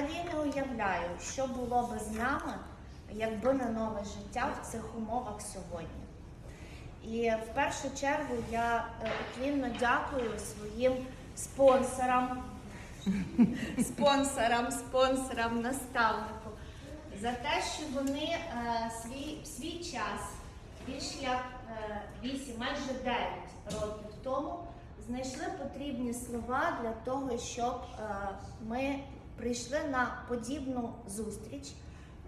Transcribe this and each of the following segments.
взагалі не уявляю, що було би з нами, якби не нове життя в цих умовах сьогодні. І в першу чергу я е, уклінно дякую своїм спонсорам, спонсорам, спонсорам, наставнику за те, що вони е, свій, свій час більш як е, 8, майже 9 років тому знайшли потрібні слова для того, щоб е, ми прийшли на подібну зустріч,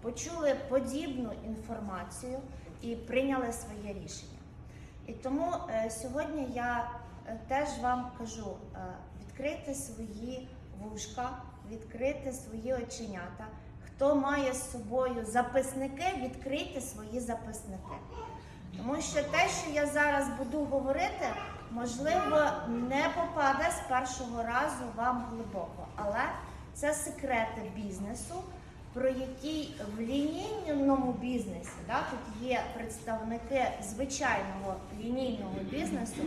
почули подібну інформацію і прийняли своє рішення. І тому е, сьогодні я е, теж вам кажу: е, відкрийте свої вушка, відкрийте свої оченята. Хто має з собою записники, відкрийте свої записники. Тому що те, що я зараз буду говорити, можливо, не попаде з першого разу вам глибоко, але це секрети бізнесу, про які в лінійному бізнесі да, тут є представники звичайного лінійного бізнесу,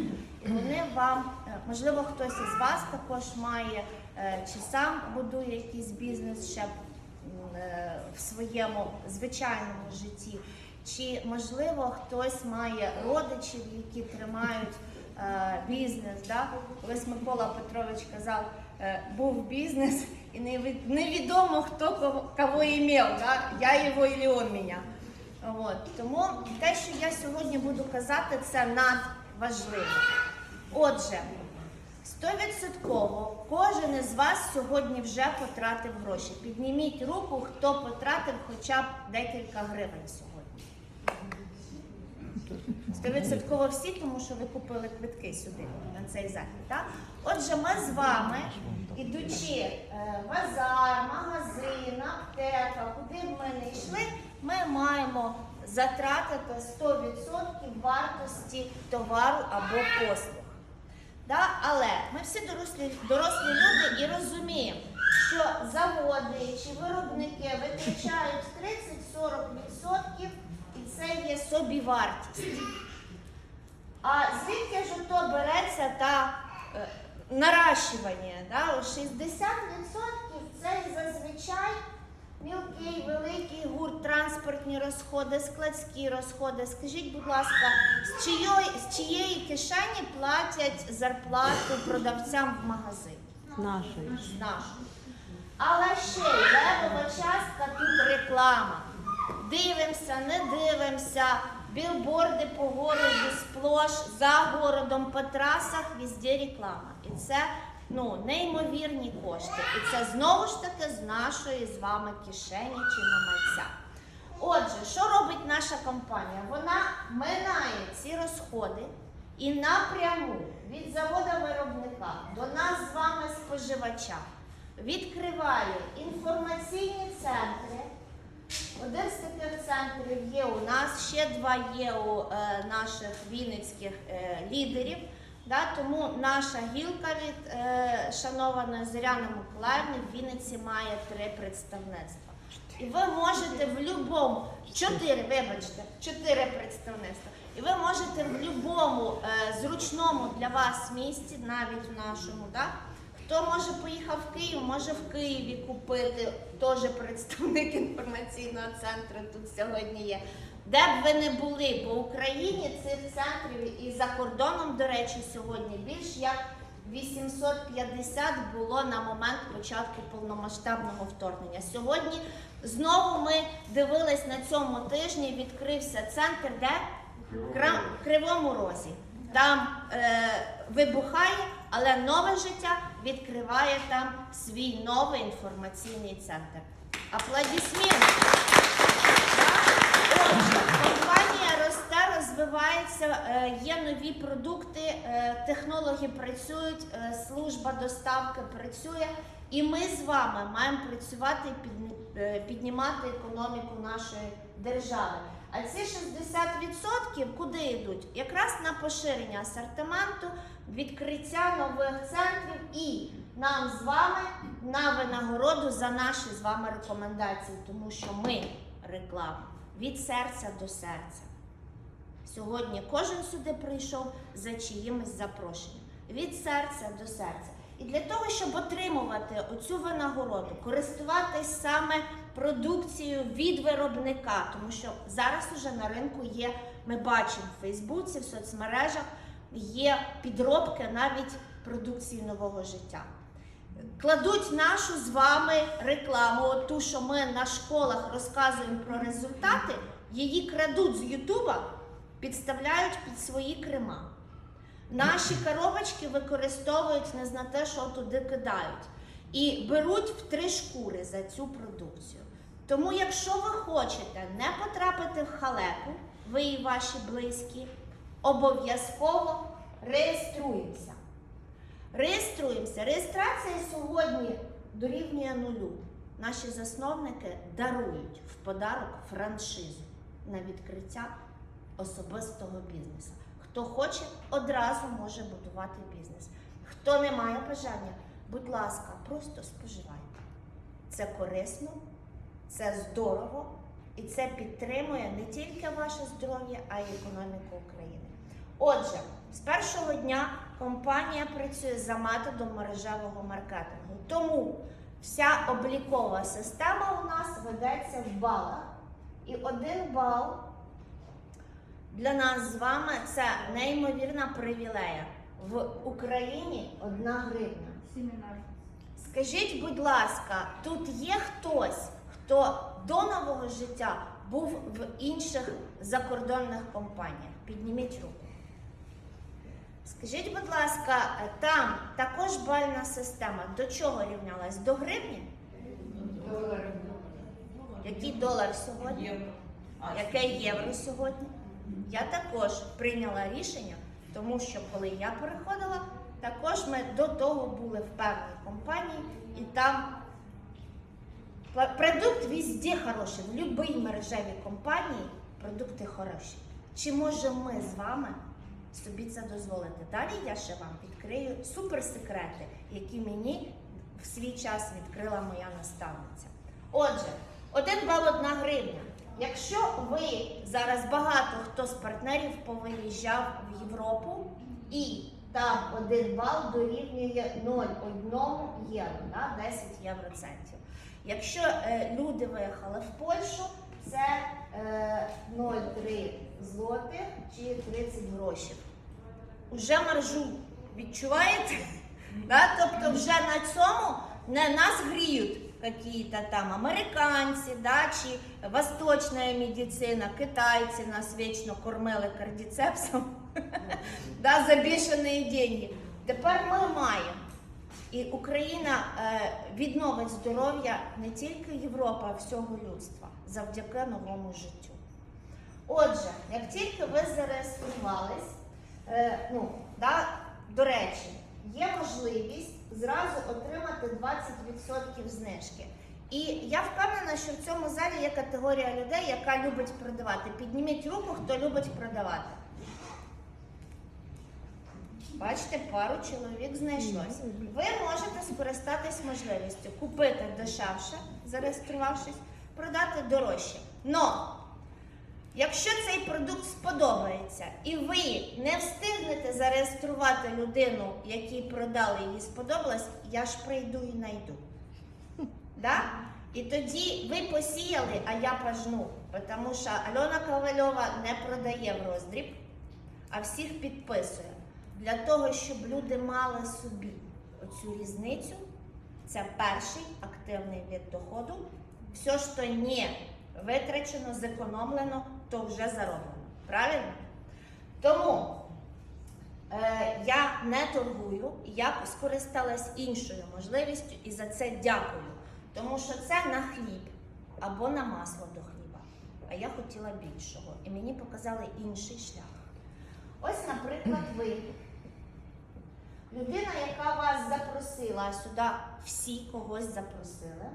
і вони вам, е, можливо, хтось із вас також має е, чи сам будує якийсь бізнес ще е, в своєму звичайному житті. Чи можливо хтось має родичів, які тримають е, бізнес? Да? Колись Микола Петрович казав, був бізнес, і невідомо хто кого, кого да? я його і он мене. От. Тому те, що я сьогодні буду казати, це надважливо. Отже, стовідсотково кожен із вас сьогодні вже потратив гроші. Підніміть руку, хто потратив хоча б декілька гривень сьогодні. Стовідсотково всі, тому що ви купили квитки сюди на цей захід. Так? Отже, ми з вами, ідучи е, в базар, магазин, аптека, куди б ми не йшли, ми маємо затратити 100% вартості товару або послуг. Да? Але ми всі дорослі, дорослі люди і розуміємо, що заводи чи виробники витрачають 30-40% і це є собівартість. А звідки ж то береться та е, наращування? Да? 60% це зазвичай мілкий, великий гурт, транспортні розходи, складські розходи. Скажіть, будь ласка, з чиєї, з чиєї кишені платять зарплату продавцям в магазині? Нашої. З нашої. Але ще левова частка тут реклама. Дивимося, не дивимося, білборди по городу сплош, за городом, по трасах, везде реклама. І це ну, неймовірні кошти. І це знову ж таки з нашої з вами кишені чи намальця. Отже, що робить наша компанія? Вона минає ці розходи і напряму від заводу виробника до нас з вами споживача відкриває інформаційні центри. Один з таких центрів є у нас, ще два є у е, наших вінницьких е, лідерів. Да, тому наша гілка від е, шанованої Зоряни Миколаївни в Вінниці має три представництва. І ви можете в будь-якому, чотири, вибачте, чотири представництва. І ви можете в будь-якому е, зручному для вас місці, навіть в нашому, да, Хто може поїхав в Київ, може в Києві купити теж представник інформаційного центру тут сьогодні є. Де б ви не були по Україні цих центрів і за кордоном, до речі, сьогодні більш як 850 було на момент початку повномасштабного вторгнення. Сьогодні знову ми дивились на цьому тижні. Відкрився центр, де в Кривому Розі. Там е, вибухає, але нове життя відкриває там свій новий інформаційний центр. Аплодисменти! Компанія росте, розвивається, е, є нові продукти, е, технології працюють, е, служба доставки працює. І ми з вами маємо працювати і е, піднімати економіку нашої держави. А ці 60% куди йдуть? Якраз на поширення асортименту, відкриття нових центрів і нам з вами на винагороду за наші з вами рекомендації, тому що ми реклама від серця до серця. Сьогодні кожен сюди прийшов за чиїмось запрошенням. Від серця до серця. І для того, щоб отримувати оцю винагороду, користуватись саме продукцією від виробника, тому що зараз уже на ринку є, ми бачимо в Фейсбуці, в соцмережах є підробки навіть продукції нового життя. Кладуть нашу з вами рекламу, ту, що ми на школах розказуємо про результати, її крадуть з Ютуба, підставляють під свої крема. Наші коробочки використовують не на те, що туди кидають. І беруть в три шкури за цю продукцію. Тому, якщо ви хочете не потрапити в халепу, ви і ваші близькі, обов'язково реєструємося. Реєструємося. Реєстрація сьогодні дорівнює нулю. Наші засновники дарують в подарок франшизу на відкриття особистого бізнесу. Хто хоче, одразу може будувати бізнес. Хто не має бажання, будь ласка, просто споживайте. Це корисно, це здорово і це підтримує не тільки ваше здоров'я, а й економіку України. Отже, з першого дня компанія працює за методом мережевого маркетингу. Тому вся облікова система у нас ведеться в балах. І один бал для нас з вами це неймовірна привілея. В Україні одна гривня. Семінар. Скажіть, будь ласка, тут є хтось, хто до нового життя був в інших закордонних компаніях? Підніміть руку. Скажіть, будь ласка, там також бальна система до чого рівнялась? До гривні? Який долар сьогодні? Яке євро сьогодні? Я також прийняла рішення, тому що коли я переходила, також ми до того були в певній компанії, і там продукт везде хороший, в будь-якій мережевій компанії продукти хороші. Чи можемо ми з вами собі це дозволити? Далі я ще вам відкрию суперсекрети, які мені в свій час відкрила моя наставниця. Отже, один бал одна гривня. Якщо ви зараз багато хто з партнерів повиїжджав в Європу і там один бал дорівнює 0,1 євро, да, 10 євроцентів. Якщо е, люди виїхали в Польщу, це е, 0,3 злотих чи 30 грошей. Уже маржу відчуваєте? Да? Тобто вже на цьому не нас гріють какие-то там американці, да, чи восточна медицина, китайці нас вічно кормили кардіцепсом да, за бішені деньги. Тепер ми маємо. І Україна е, відновить здоров'я не тільки Європи, а всього людства завдяки новому життю. Отже, як тільки ви зареєструвались, е, ну, да, до речі, є можливість зразу отримати 20% знижки. І я впевнена, що в цьому залі є категорія людей, яка любить продавати. Підніміть руку, хто любить продавати. Бачите, пару чоловік знайшлось. Ви можете скористатись можливістю купити дешевше, зареєструвавшись, продати дорожче. Но Якщо цей продукт сподобається і ви не встигнете зареєструвати людину, якій продали їй сподобалось, я ж прийду і найду. Да? І тоді ви посіяли, а я пожну. Тому що Альона Ковальова не продає в роздріб, а всіх підписує. Для того, щоб люди мали собі оцю різницю, це перший активний від доходу. Все, що не витрачено, зекономлено, то вже зароблено. Правильно? Тому е, я не торгую, я скористалась іншою можливістю і за це дякую. Тому що це на хліб або на масло до хліба. А я хотіла більшого. І мені показали інший шлях. Ось, наприклад, ви. Людина, яка вас запросила, сюди всі когось запросили,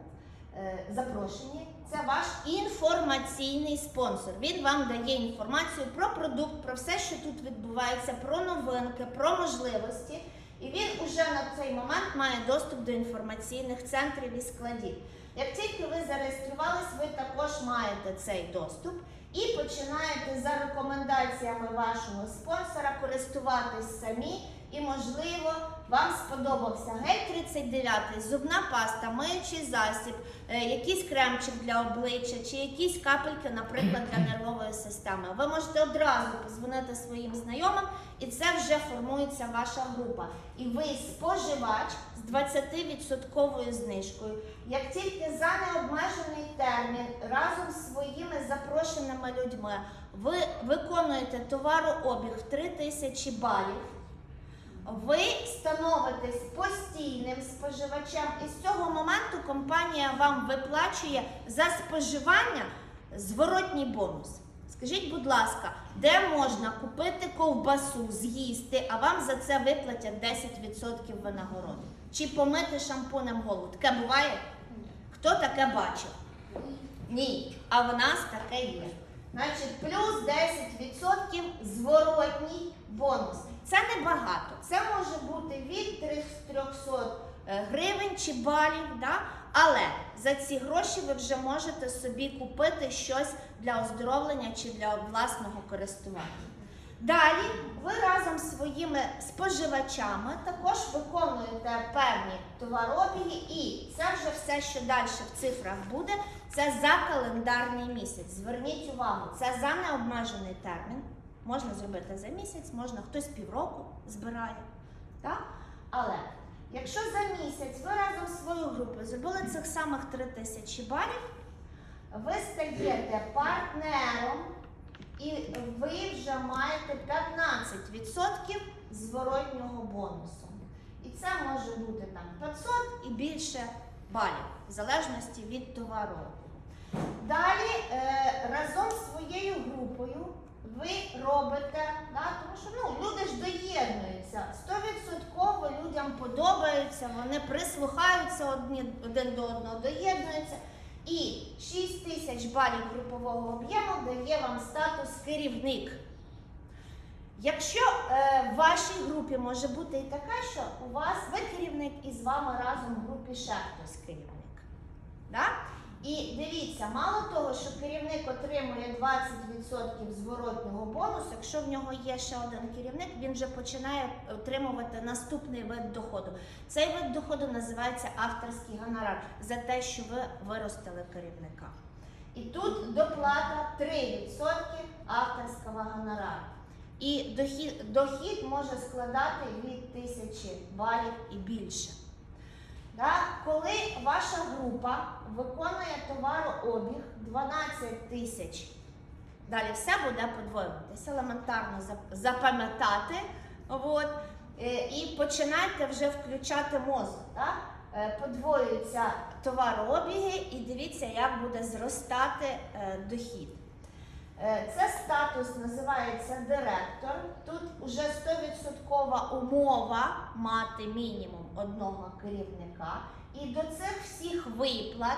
запрошені, це ваш інформаційний спонсор. Він вам дає інформацію про продукт, про все, що тут відбувається, про новинки, про можливості. І він уже на цей момент має доступ до інформаційних центрів і складів. Як тільки ви зареєструвались, ви також маєте цей доступ і починаєте за рекомендаціями вашого спонсора користуватись самі і, можливо, вам сподобався гель 39, зубна паста, миючий засіб, е, якийсь кремчик для обличчя чи якісь капельки, наприклад, для нервової системи. Ви можете одразу позвонити своїм знайомим, і це вже формується ваша група. І ви споживач з 20% знижкою. Як тільки за необмежений термін разом з своїми запрошеними людьми ви виконуєте товарообіг в 3000 балів, ви становитесь постійним споживачем, і з цього моменту компанія вам виплачує за споживання зворотній бонус. Скажіть, будь ласка, де можна купити ковбасу, з'їсти, а вам за це виплатять 10% винагороди? Чи помити шампунем голову? Таке буває? Хто таке бачив? Ні. А в нас таке є. Значить, плюс 10% зворотній бонус. Це небагато. Це може бути від 300 е, гривень чи балів. Да? Але за ці гроші ви вже можете собі купити щось для оздоровлення чи для власного користування. Далі ви разом з своїми споживачами також виконуєте певні товарообіги, і це вже все, що далі в цифрах буде, це за календарний місяць. Зверніть увагу, це за необмежений термін. Можна зробити за місяць, можна хтось півроку збирає. Так? Але якщо за місяць ви разом з своєю групою зробили цих самих 3 тисячі балів, ви стаєте партнером і ви вже маєте 15% зворотнього бонусу. І це може бути там 500 і більше балів, в залежності від товару. Далі е, разом з своєю групою ви робите, да, тому що ну, люди ж доєднуються. 100% людям подобається, вони прислухаються одні, один до одного, доєднуються. І 6 тисяч балів групового об'єму дає вам статус керівник. Якщо е, в вашій групі може бути і така, що у вас ви керівник і з вами разом в групі ще хтось керівник. І дивіться, мало того, що керівник отримує 20% зворотнього бонусу, якщо в нього є ще один керівник, він вже починає отримувати наступний вид доходу. Цей вид доходу називається авторський гонорар за те, що ви виростили керівника. І тут доплата 3% авторського гонорару. І дохід, дохід може складати від 1000 балів і більше. Да? Коли ваша група виконує товарообіг 12 тисяч, далі все буде подвоюватись, елементарно запам'ятати. От, е, і починайте вже включати мозок. Да? Е, Подвоюються товарообіги і дивіться, як буде зростати е, дохід. Е, Це статус називається директор. Тут вже 100% умова мати мінімум одного керівника. І до цих всіх виплат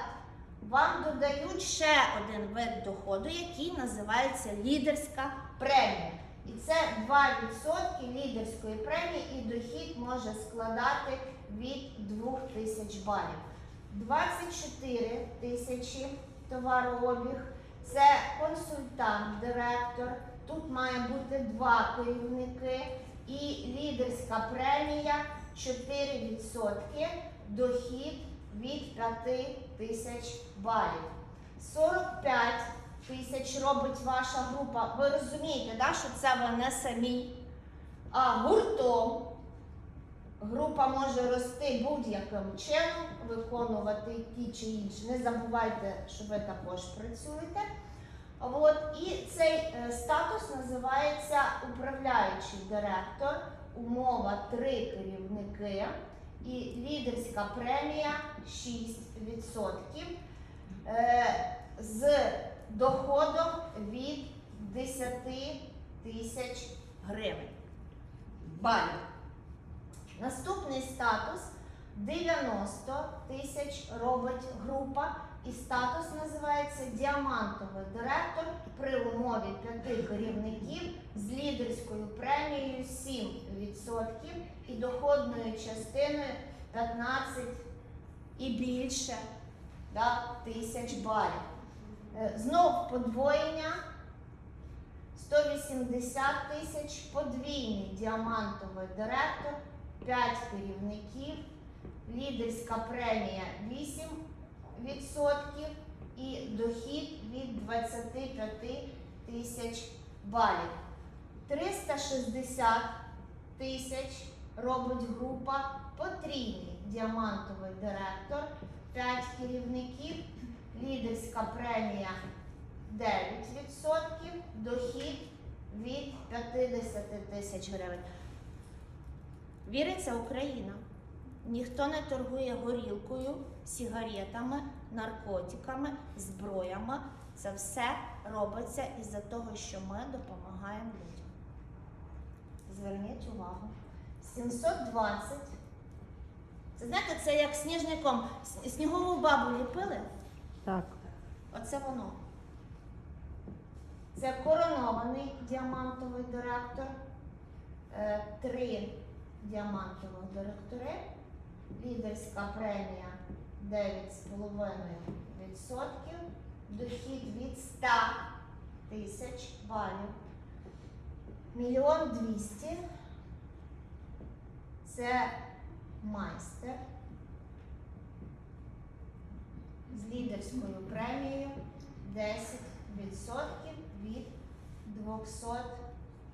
вам додають ще один вид доходу, який називається лідерська премія. І це 2% лідерської премії, і дохід може складати від 2000 балів. 24 тисячі товарообіг. Це консультант, директор. Тут має бути два керівники і лідерська премія 4%, дохід від 5 тисяч балів. 45 тисяч робить ваша група. Ви розумієте, да, що це ви не самі, а гуртом. Група може рости будь-яким чином, виконувати ті чи інші. Не забувайте, що ви також працюєте. От, і цей е, статус називається управляючий директор, умова 3 керівники і лідерська премія 6% е, з доходом від 10 тисяч гривень. Балів. Наступний статус 90 тисяч робить група, і статус називається діамантовий директор при умові п'яти керівників з лідерською премією 7% і доходною частиною 15 і більше да, тисяч балів. Е, Знов подвоєння 180 тисяч, подвійний діамантовий директор 5 керівників, лідерська премія 8% і дохід від 25 тисяч балів. 360 тисяч робить група потрійний діамантовий директор, 5 керівників, лідерська премія 9%, дохід від 50 тисяч гривень. Віриться Україна. Ніхто не торгує горілкою, сігаретами, наркотиками, зброями. Це все робиться із-за того, що ми допомагаємо людям. Зверніть увагу. 720. Це знаєте, це як сніжником. Снігову бабу ліпили. Так. Оце воно. Це коронований діамантовий директор. Е, Три діамантових директори. Лідерська премія 9,5%. Дохід від 100 тисяч балів. Мільйон двісті. Це майстер з лідерською премією 10% від 200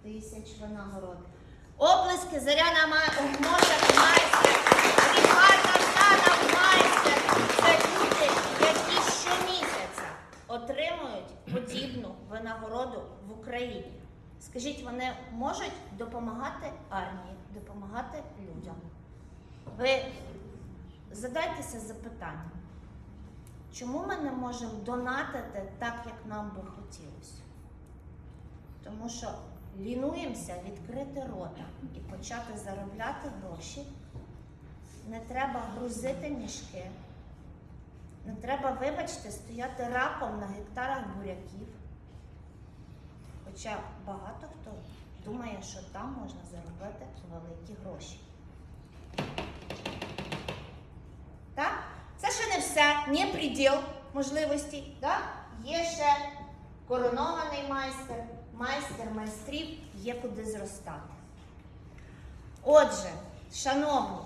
тисяч винагород. Оплески Заряна Мошак майстер, Ріхарда Жданов майстер. Це люди, які щомісяця отримують подібну винагороду в Україні. Скажіть, вони можуть допомагати армії, допомагати людям? Ви задайтеся запитанням. Чому ми не можемо донатити так, як нам би хотілося? Тому що лінуємося відкрити рота і почати заробляти гроші. Не треба грузити мішки. Не треба, вибачте, стояти раком на гектарах буряків. Хоча багато хто думає, що там можна заробити великі гроші. Так? Це ще не все, не приділ можливостей. Так? Є ще коронований майстер, майстер майстрів, є куди зростати. Отже, шановні,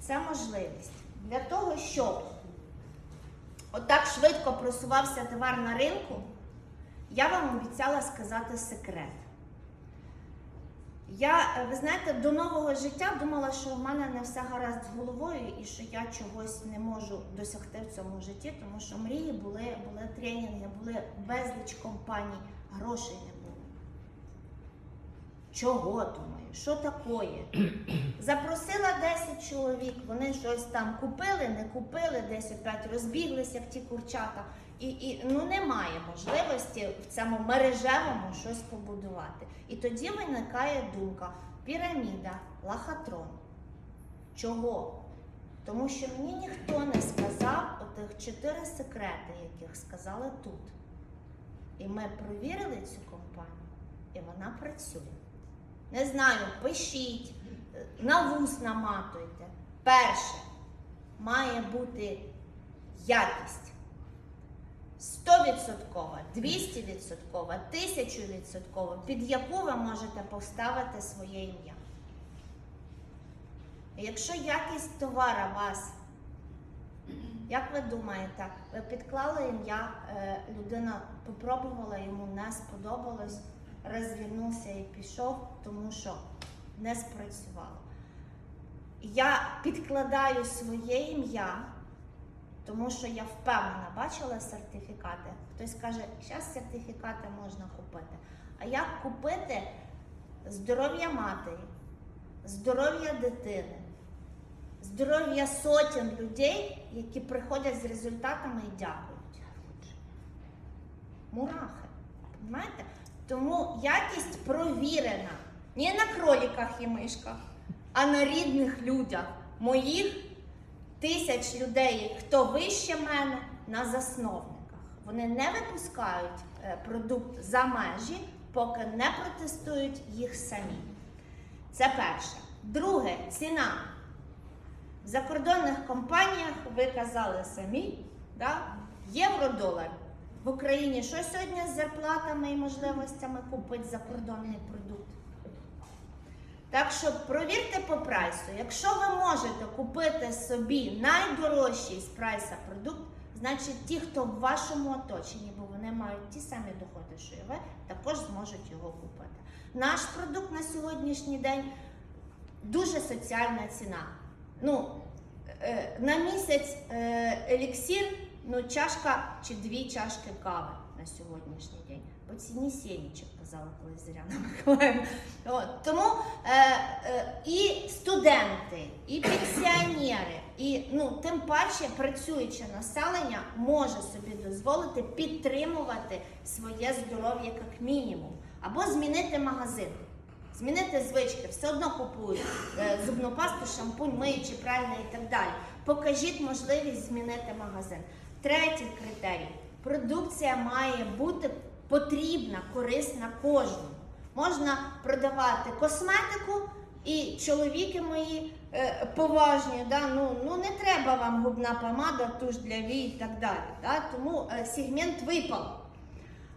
це можливість для того, щоб отак швидко просувався товар на ринку, я вам обіцяла сказати секрет. Я, е, ви знаєте, до нового життя думала, що в мене не все гаразд з головою і що я чогось не можу досягти в цьому житті, тому що мрії були, були тренінги, були безліч компаній, грошей не було. Чого думаю? Що такое? Запросила 10 чоловік, вони щось там купили, не купили, десь опять розбіглися, як ті курчата. І, і ну немає можливості в цьому мережевому щось побудувати. І тоді виникає думка: піраміда, лахатрон. Чого? Тому що мені ніхто не сказав отих чотири секрети, яких сказали тут. І ми провірили цю компанію, і вона працює. Не знаю, пишіть, на вус наматуйте. Перше, має бути якість. 100%, 200%, 1000%, під яку ви можете поставити своє ім'я. Якщо якість товара вас, як ви думаєте, ви підклали ім'я, е, людина попробувала, йому не сподобалось, розвернувся і пішов, тому що не спрацювало. Я підкладаю своє ім'я, тому що я впевнена, бачила сертифікати. Хтось каже, зараз сертифікати можна купити. А як купити здоров'я матері, здоров'я дитини, здоров'я сотень людей, які приходять з результатами і дякують? Мурахи. Понимаєте? Тому якість провірена не на кроліках і мишках, а на рідних людях, моїх тисяч людей, хто вище мене, на засновниках. Вони не випускають е, продукт за межі, поки не протестують їх самі. Це перше. Друге, ціна. В закордонних компаніях ви казали самі, да? євро-долар. В Україні що сьогодні з зарплатами і можливостями купити закордонний продукт? Так що провірте по прайсу. Якщо ви можете купити собі найдорожчий з прайса продукт, значить ті, хто в вашому оточенні, бо вони мають ті самі доходи, що і ви, також зможуть його купити. Наш продукт на сьогоднішній день дуже соціальна ціна. Ну, е, на місяць е, еліксір, ну, чашка чи дві чашки кави на сьогоднішній день. По ціні сінічок, казала колись Зоряна Миколаївна. Тому е, е, і студенти, і пенсіонери, і ну, тим паче працююче населення може собі дозволити підтримувати своє здоров'я як мінімум, або змінити магазин. Змінити звички, все одно купують е, зубну пасту, шампунь, миючі, пральне і так далі. Покажіть можливість змінити магазин. Третій критерій: продукція має бути потрібна, корисна кожному. Можна продавати косметику, і чоловіки мої е, поважні, да, ну, ну не треба вам губна помада, туш для вій і так далі. Да, тому е, сегмент випав.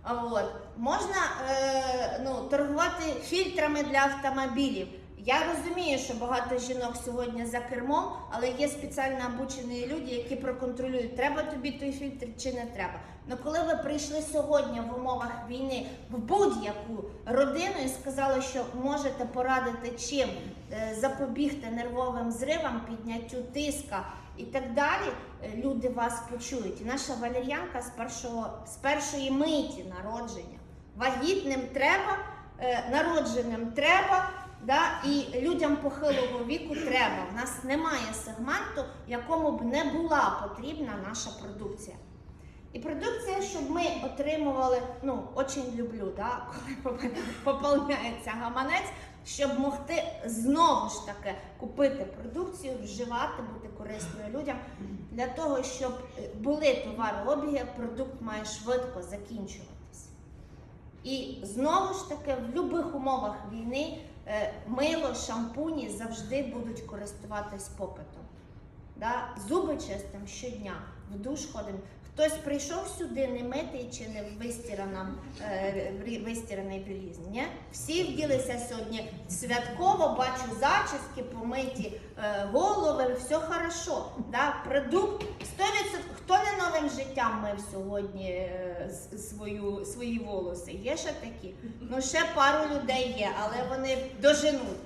От. Можна е, ну, торгувати фільтрами для автомобілів. Я розумію, що багато жінок сьогодні за кермом, але є спеціально обучені люди, які проконтролюють, треба тобі той фільтр чи не треба. Ну коли ви прийшли сьогодні в умовах війни в будь-яку родину і сказали, що можете порадити чим е, запобігти нервовим зривам, підняттю тиска і так далі, е, люди вас почують. І наша валер'янка з першого з першої миті народження. Вагітним треба, е, народженим треба, да, і людям похилого віку треба. У нас немає сегменту, якому б не була потрібна наша продукція. І продукція, щоб ми отримували, ну, очень люблю, да, коли поповняється гаманець, щоб могти знову ж таки купити продукцію, вживати, бути корисною людям. Для того, щоб е, були товарообіги, продукт має швидко закінчуватися. І знову ж таки, в будь-яких умовах війни мило, шампуні завжди будуть користуватись попитом. Да? Зуби чистим щодня, в душ ходимо. Хтось прийшов сюди не митий чи не в вистіраному, е? Всі вділися сьогодні святково, бачу зачіски, помиті е, голови, все хорошо. Да? Продукт 100%. Хто не новим життям мив сьогодні е, свою, свої волоси? Є ще такі? Ну, ще пару людей є, але вони доженуть.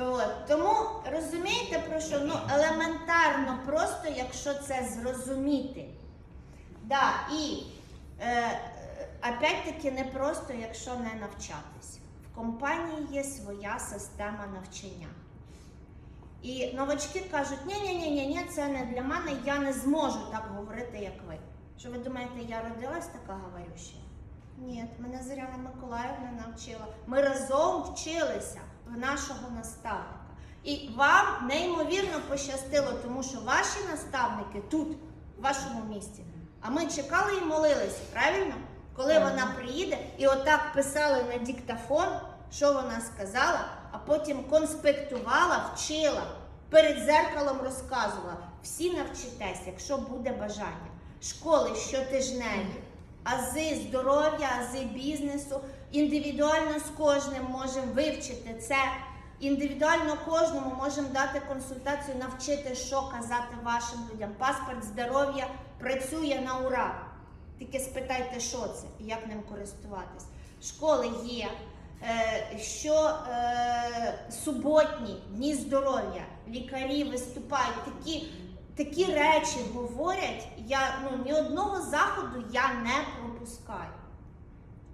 От. Тому розумієте про що? Ну, елементарно, просто якщо це зрозуміти. Да, і е, опять-таки не просто, якщо не навчатись. В компанії є своя система навчання. І новачки кажуть, ні ні ні ні це не для мене, я не зможу так говорити, як ви. Що ви думаєте, я родилась така говорюща? Ні, мене Зоряна Миколаївна навчила. Ми разом вчилися в нашого наставника. І вам неймовірно пощастило, тому що ваші наставники тут, в вашому місті. А ми чекали і молилися, правильно? Коли вона приїде, і отак писали на диктофон, що вона сказала, а потім конспектувала, вчила, перед зеркалом розказувала. Всі навчитесь, якщо буде бажання. Школи щотижневі, ази здоров'я, ази бізнесу. Індивідуально з кожним можемо вивчити це. Індивідуально кожному можемо дати консультацію, навчити, що казати вашим людям. Паспорт здоров'я працює на ура. Тільки спитайте, що це і як ним користуватись. Школи є, е, що е, суботні дні здоров'я, лікарі виступають, такі, такі речі говорять. Я ну, ні одного заходу я не пропускаю.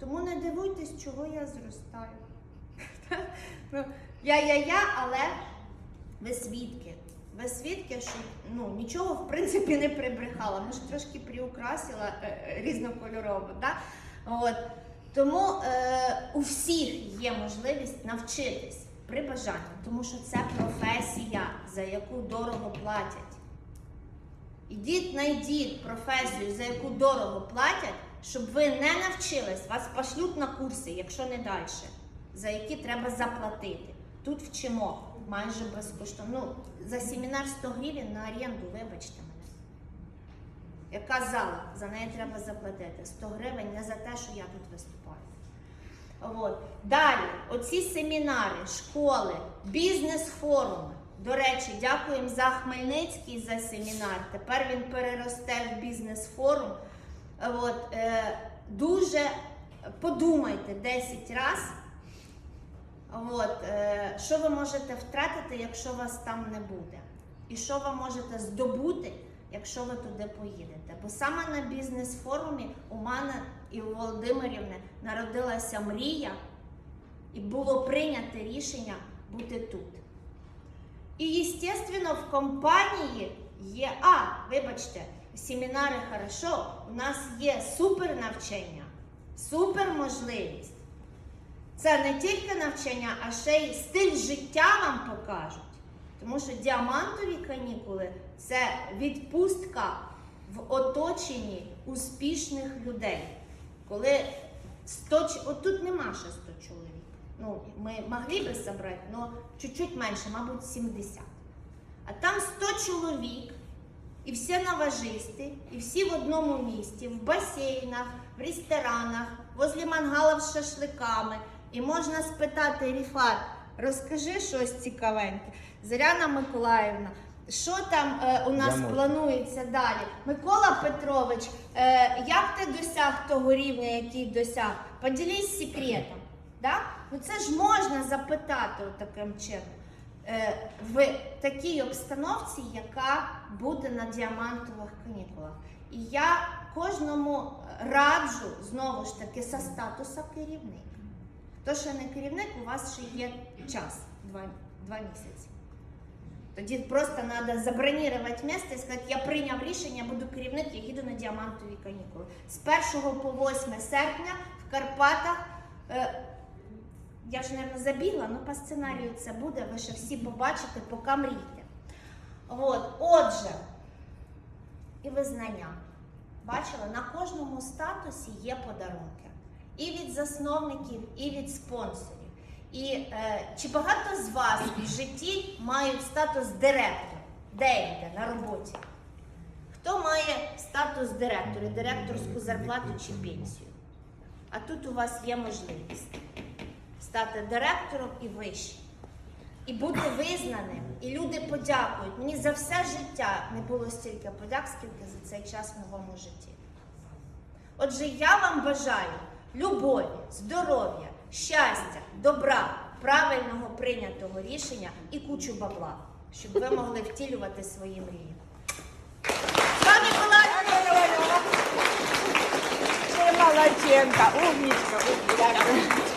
Тому не дивуйтесь, чого я зростаю. Ну, Я-я-я, але ви свідки. Ви свідки, що ну, нічого в принципі не прибрехала. Може, трошки приукрасила е, е, різнокольорово. Да? От. Тому е, у всіх є можливість навчитись при бажанні, тому що це професія, за яку дорого платять. Ідіть, знайдіть професію, за яку дорого платять, щоб ви не навчились, вас пошлють на курси, якщо не далі, за які треба заплатити. Тут вчимо майже безкоштовно. Ну, за семінар 100 гривень на оренду, вибачте мене. Яка зала? За неї треба заплатити. 100 гривень не за те, що я тут виступаю. От. Далі, оці семінари, школи, бізнес-форуми. До речі, дякуємо за Хмельницький за семінар. Тепер він переросте в бізнес-форум. От, е, дуже подумайте 10 разів, От, е, що ви можете втратити, якщо вас там не буде? І що ви можете здобути, якщо ви туди поїдете? Бо саме на бізнес-форумі у мене і у Володимирівни народилася мрія, і було прийнято рішення бути тут. І, звісно, в компанії є, а, вибачте, семінари хорошо, у нас є супер навчання, супер можливість. Це не тільки навчання, а ще й стиль життя вам покажуть. Тому що діамантові канікули це відпустка в оточенні успішних людей. Коли 100, ч- от тут нема ще 100 чоловік. Ну, ми могли би зібрати, але чуть-чуть менше, мабуть, 70. А там 100 чоловік, і всі новожисти, і всі в одному місті, в басейнах, в ресторанах, возле мангалів з шашликами. І можна спитати Ріфат, розкажи щось цікавеньке. Зоряна Миколаївна, що там е, у нас Я можу. планується далі? Микола Петрович, е, як ти досяг того рівня, який досяг? Поділись секретом. Да? Ну це ж можна запитати от таким чином. Е, в такій обстановці, яка буде на діамантових канікулах. І я кожному раджу знову ж таки за статуса керівник. Хто ще не керівник, у вас ще є час два, два місяці. Тоді просто треба забронірувати місце і сказати, я прийняв рішення, буду керівник, я їду на діамантові канікули. З 1 по 8 серпня в Карпатах. Е, я ж, мабуть, забігла, але по сценарію це буде, ви ще всі побачите, поки мрійте. От, отже, і визнання. Бачили, на кожному статусі є подарунки. І від засновників, і від спонсорів. І е, чи багато з вас в житті мають статус директора? Де-інде на роботі? Хто має статус директора, директорську зарплату чи пенсію? А тут у вас є можливість стати директором і вище. І бути визнаним. І люди подякують. Мені за все життя не було стільки подяк, скільки за цей час в новому житті. Отже, я вам бажаю любові, здоров'я, щастя, добра, правильного прийнятого рішення і кучу бабла, щоб ви могли втілювати свої мрії. Ти умничка, умничка.